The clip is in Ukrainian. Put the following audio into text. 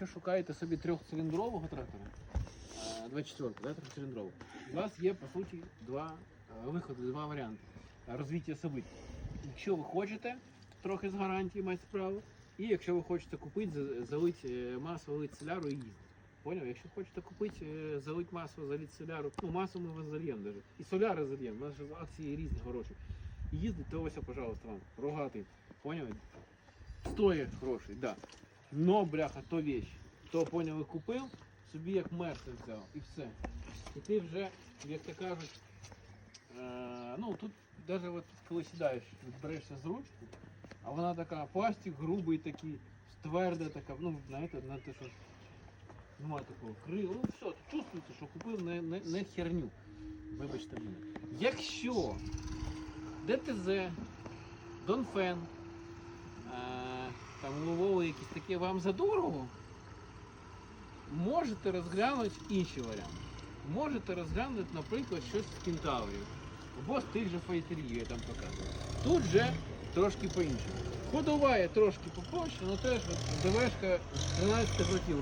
Якщо шукаєте собі трьохциліндрового трактора, е, 24, да, трьохциліндрового, у вас є по суті два е, виходи, два варіанти е, розвиття событий. Якщо ви хочете трохи з гарантії мати справу, і якщо ви хочете купити, за- залити е, масло, залити соляру і їздити. Поняв? Якщо хочете купити, е, залити масло, залити соляру, ну масло ми вас зальємо навіть. І соляри зальємо, у нас же акції різні хороші. І їздить, то ось, пожалуйста, вам, рогатий. Поняв? Стоїть грошей, да. Но, бляха, то вещь. То поняли, купив, собі як мерсер взяв і все. І ти вже, як то кажуть, е, ну тут навіть от, коли сідаєш, берешся з ручку, а вона така пластик грубий такий, тверда така, ну, знаєте, на те, що немає такого крила. Ну все, чувствується, що купив не, не, не херню. Вибачте мене. Якщо ДТЗ, Донфен, е, там якісь такі вам задорого, можете розглянути інші варіанти. Можете розглянути, наприклад, щось з кентаврів. Або з тих же файтерів, я там показую. Тут же трошки по-іншому. Ходова є трошки попроще, але теж от ДВшка 12 років.